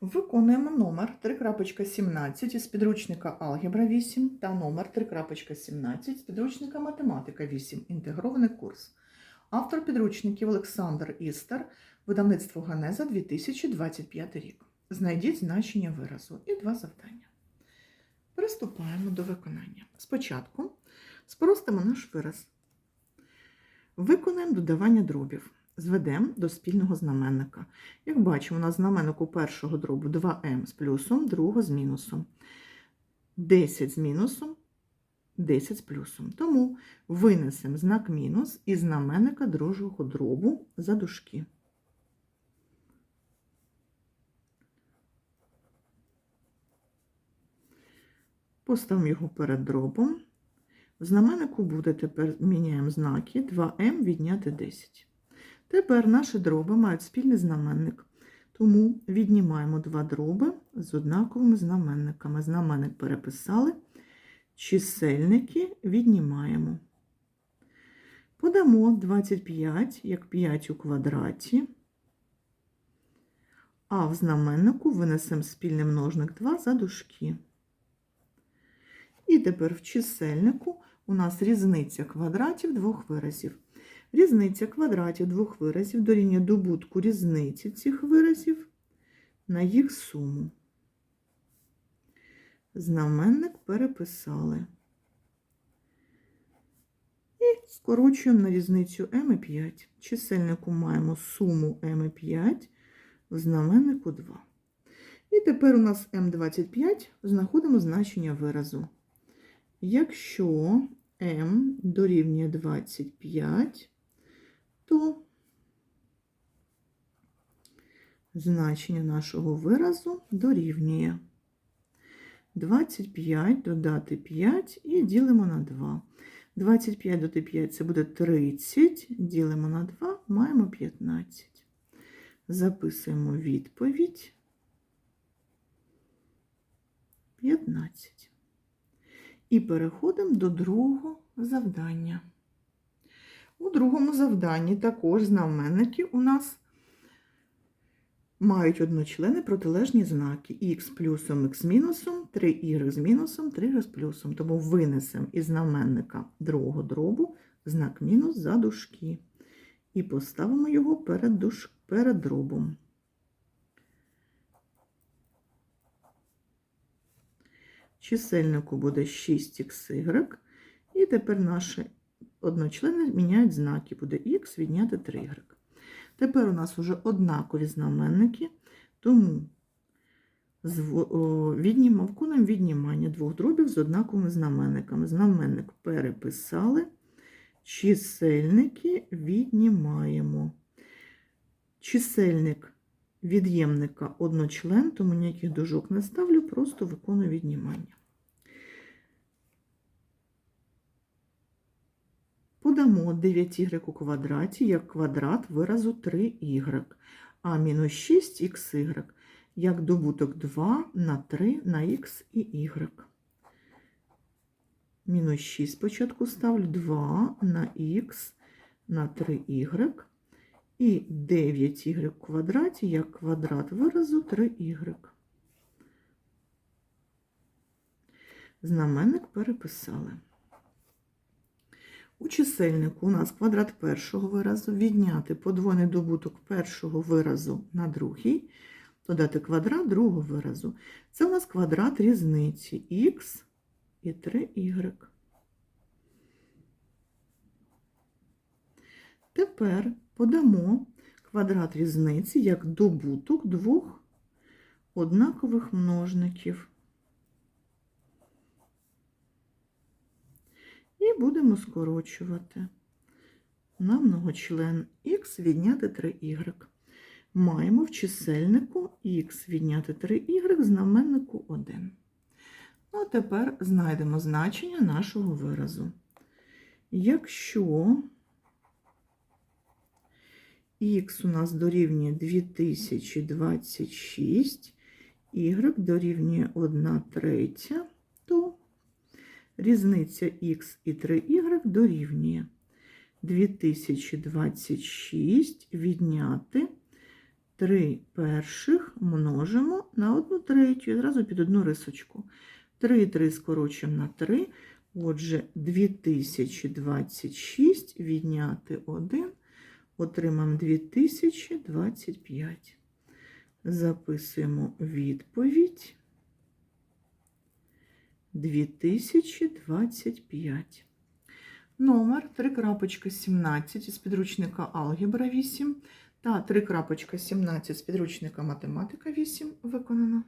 Виконуємо номер 3.17 із підручника Алгебра 8 та номер 3.17 з підручника Математика 8. Інтегрований курс. Автор підручників Олександр Істер, видавництво Ганеза 2025 рік. Знайдіть значення виразу і два завдання. Приступаємо до виконання. Спочатку спростимо наш вираз. Виконаємо додавання дробів. Зведемо до спільного знаменника. Як бачимо, на знаменнику першого дробу 2m з плюсом, другого з мінусом. 10 з мінусом, 10 з плюсом. Тому винесемо знак мінус із знаменника другого дробу за дужки. Поставимо його перед дробом. В знаменнику буде тепер міняємо знаки 2m відняти 10. Тепер наші дроби мають спільний знаменник, тому віднімаємо два дроби з однаковими знаменниками. Знаменник переписали, чисельники віднімаємо. Подамо 25 як 5 у квадраті, а в знаменнику винесемо спільний множник 2 за дужки. І тепер в чисельнику у нас різниця квадратів двох виразів. Різниця квадратів двох виразів дорівнює добутку різниці цих виразів на їх суму. Знаменник переписали. І скорочуємо на різницю m і 5. В чисельнику маємо суму m і 5, в знаменнику 2. І тепер у нас m25 знаходимо значення виразу. Якщо m дорівнює 25, то значення нашого виразу дорівнює 25 додати 5 і ділимо на 2. 25 додати 5 це буде 30, ділимо на 2, маємо 15. Записуємо відповідь 15. І переходимо до другого завдання. У другому завданні також знаменники у нас мають одночлени протилежні знаки х плюсом х мінусом, 3y з мінусом, 3y з плюсом. Тому винесемо із знаменника другого дробу знак мінус за дужки. І поставимо його перед, душ... перед дробом. Чисельнику буде 6xy. І тепер наші одночлени міняють знаки. Буде х відняти 3y. Тепер у нас вже однакові знаменники, тому віднім... виконуємо віднімання двох дробів з однаковими знаменниками. Знаменник переписали, чисельники віднімаємо. Чисельник від'ємника одночлен, тому ніяких дужок не ставлю, просто виконую віднімання. Подамо 9y у квадраті як квадрат виразу 3y, а мінус 6xy як добуток 2 на 3 на х і y. Мінус 6 спочатку ставлю 2 на х на 3y і 9y в квадраті як квадрат виразу 3y. Знаменник переписали. У чисельнику у нас квадрат першого виразу, відняти подвойний добуток першого виразу на другий, додати квадрат другого виразу. Це у нас квадрат різниці х і 3y. Тепер подамо квадрат різниці як добуток двох однакових множників. І будемо скорочувати на многочлен х відняти 3y. Маємо в чисельнику х відняти 3y, знаменнику 1. Ну, а тепер знайдемо значення нашого виразу. Якщо х у нас дорівнює 2026, y дорівнює 1 третя, то Різниця х і 3y дорівнює 2026 відняти 3 перших множимо на 1 третю. І зразу під одну рисочку. 3 3 скорочуємо на 3. Отже, 2026 відняти 1. Отримаємо 2025. Записуємо відповідь. 2025. Номер 3.17 із підручника Алгебра 8 та 3.17 з підручника Математика 8 виконано.